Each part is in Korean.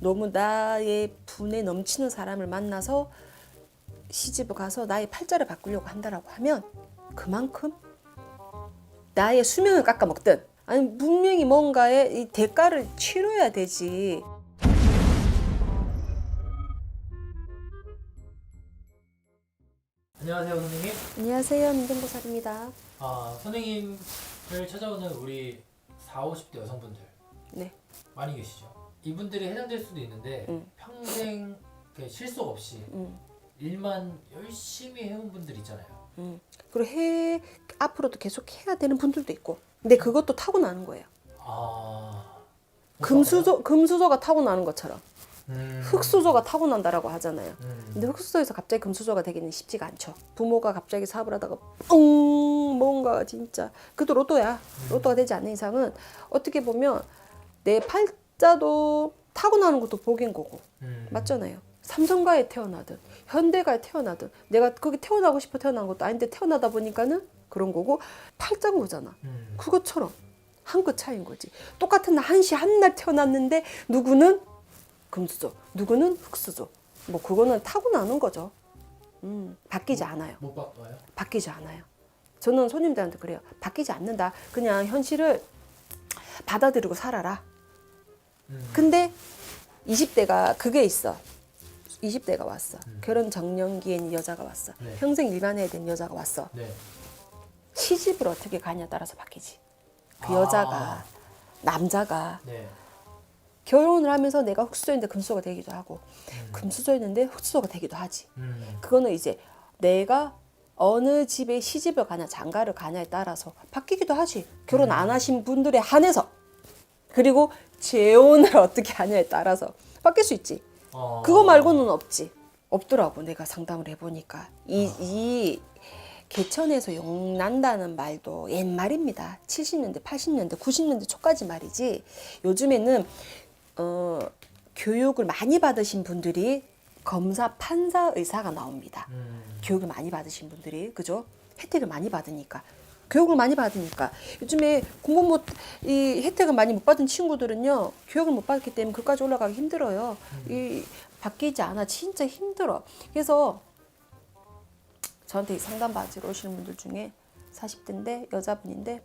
너무 나의 분에 넘치는 사람을 만나서 시집을 가서 나의 팔자를 바꾸려고 한다라고 하면 그만큼 나의 수명을 깎아먹든 아니 분명히 뭔가의 이 대가를 치러야 되지. 안녕하세요 선생님. 안녕하세요 민정보살입니다. 아 선생님을 찾아오는 우리 4, 50대 여성분들 네. 많이 계시죠. 이분들이 해당될 수도 있는데 음. 평생 이렇게 실속 없이 음, 일만 열심히 해온 분들 있잖아요. 음. 그리고 해 앞으로도 계속 해야 되는 분들도 있고. 근데 그것도 타고 나는 거예요. 아 금수저 금수저가 타고 나는 것처럼 음. 흙수저가 타고 난다라고 하잖아요. 음. 근데 흙수저에서 갑자기 금수저가 되기는 쉽지가 않죠. 부모가 갑자기 사업을 하다가 뿡 뭔가 진짜 그것도 로또야. 로또가 되지 않는 이상은 어떻게 보면 내 팔 자도 타고나는 것도 복인 거고 음. 맞잖아요. 삼성가에 태어나든 현대가에 태어나든 내가 거기 태어나고 싶어 태어난 것도 아닌데 태어나다 보니까는 그런 거고 팔자인 거잖아. 음. 그것처럼 한 끗 차이인 거지. 똑같은 날 한시 한 날 태어났는데 누구는 금수저, 누구는 흙수저. 뭐 그거는 타고나는 거죠. 음, 바뀌지 않아요. 못 바꿔요? 바뀌지 않아요. 저는 손님들한테 그래요. 바뀌지 않는다. 그냥 현실을 받아들이고 살아라. 음. 근데 20대가 그게 있어. 20대가 왔어. 음. 결혼 정년기엔 여자가 왔어. 네. 평생 일반해야 된 여자가 왔어. 네. 시집을 어떻게 가냐에 따라서 바뀌지. 그 아. 여자가 남자가 네. 결혼을 하면서 내가 흑수저인데 금수저가 되기도 하고 음. 금수저였는데 흑수저가 되기도 하지. 음. 그거는 이제 내가 어느 집에 시집을 가냐 장가를 가냐에 따라서 바뀌기도 하지. 결혼 안 하신 분들에 한해서 그리고 재혼을 어떻게 하냐에 따라서 바뀔 수 있지. 어. 그거 말고는 없지. 없더라고 내가 상담을 해보니까 이, 이 개천에서 용 난다는 말도 옛말입니다. 70년대, 80년대, 90년대 초까지 말이지. 요즘에는 어, 교육을 많이 받으신 분들이 검사, 판사, 의사가 나옵니다. 음. 교육을 많이 받으신 분들이 그죠? 혜택을 많이 받으니까 교육을 많이 받으니까 요즘에 공부 못 이 혜택을 많이 못 받은 친구들은요 교육을 못 받기 때문에 그까지 올라가기 힘들어요. 이 바뀌지 않아 진짜 힘들어. 그래서 저한테 이 상담 받으러 오시는 분들 중에 40대인데 여자분인데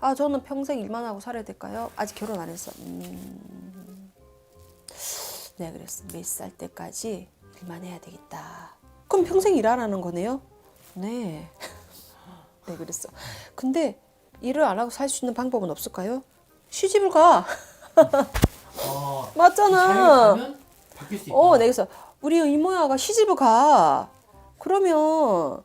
아 저는 평생 일만 하고 살아야 될까요? 아직 결혼 안 했어. 음, 네 그랬어. 몇 살 때까지 일만 해야 되겠다. 그럼 평생 일하라는 거네요? 네. 네 그랬어. 근데 일을 안 하고 살 수 있는 방법은 없을까요? 시집을 가. 어. 잘 맞잖아. 가면 바뀔 수 있다. 어, 네, 그래서 우리 이모야가 시집을 가. 그러면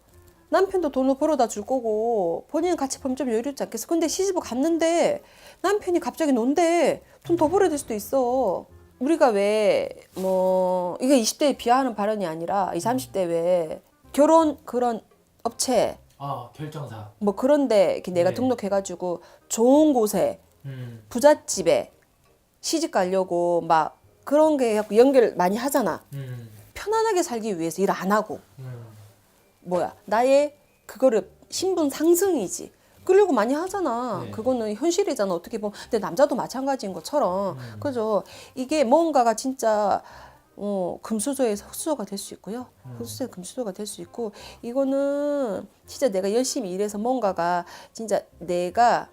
남편도 돈을 벌어다 줄 거고 본인은 같이 벌면 좀 여유롭지 않겠어. 근데 시집을 갔는데 남편이 갑자기 논대 돈 더 벌어야 될 수도 있어. 우리가 왜 뭐 이게 20대에 비하하는 발언이 아니라 20, 30대 왜 결혼 그런 업체 아 결정사. 뭐 그런데 내가 네. 등록해가지고 좋은 곳에 음. 부잣집에 시집 가려고 막 그런 게 자꾸 연결 많이 하잖아. 음. 편안하게 살기 위해서 일 안 하고 음. 뭐야 나의 그거를 신분 상승이지 그러려고 많이 하잖아 네. 그거는 현실이잖아 어떻게 보면 근데 남자도 마찬가지인 것처럼 음. 그죠 이게 뭔가가 진짜 어, 금수저에서 흑수저가 될 수 있고요 음. 흑수저에서 금수저가 될 수 있고 이거는 진짜 내가 열심히 일해서 뭔가가 진짜 내가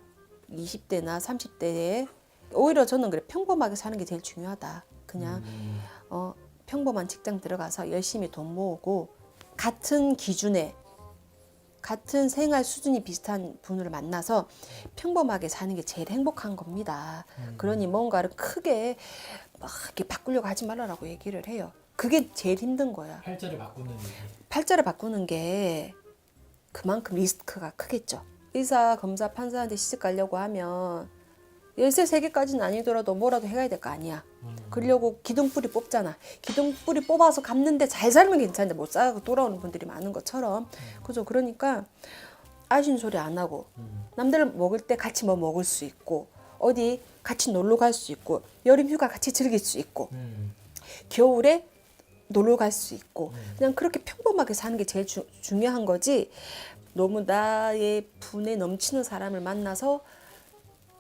20대나 30대에 오히려 저는 그래 평범하게 사는 게 제일 중요하다 그냥 음. 어, 평범한 직장 들어가서 열심히 돈 모으고 같은 기준에 같은 생활 수준이 비슷한 분을 만나서 평범하게 사는 게 제일 행복한 겁니다. 음. 그러니 뭔가를 크게 막 이렇게 바꾸려고 하지 말라라고 얘기를 해요. 그게 제일 힘든 거야. 팔자를 바꾸는 얘기. 팔자를 바꾸는 게 그만큼 리스크가 크겠죠. 의사, 검사, 판사한테 시집 가려고 하면 열쇠 세 개까지는 아니더라도 뭐라도 해가야 될 거 아니야. 음. 그러려고 기둥뿌리 뽑잖아. 기둥뿌리 뽑아서 갚는데 잘 살면 괜찮은데 못 살고 돌아오는 분들이 많은 것처럼. 그죠? 그러니까 아쉬운 소리 안 하고 음. 남들 먹을 때 같이 뭐 먹을 수 있고 어디 같이 놀러 갈 수 있고 여름 휴가 같이 즐길 수 있고 음. 겨울에 놀러 갈 수 있고 음. 그냥 그렇게 평범하게 사는 게 제일 주- 중요한 거지 너무 나의 분에 넘치는 사람을 만나서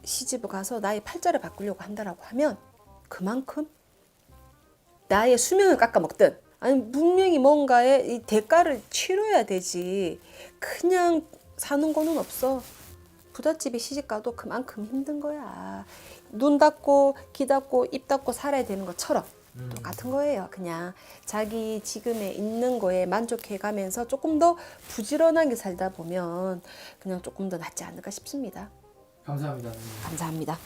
시집을 가서 나의 팔자를 바꾸려고 한다라고 하면 그만큼 나의 수명을 깎아먹든 아니 분명히 뭔가의 이 대가를 치러야 되지. 그냥 사는 거는 없어. 부잣집에 시집가도 그만큼 힘든 거야. 눈 닫고 귀 닫고 입 닫고 살아야 되는 것처럼 음. 똑같은 거예요 그냥. 자기 지금에 있는 거에 만족해 가면서 조금 더 부지런하게 살다 보면 그냥 조금 더 낫지 않을까 싶습니다 감사합니다. 감사합니다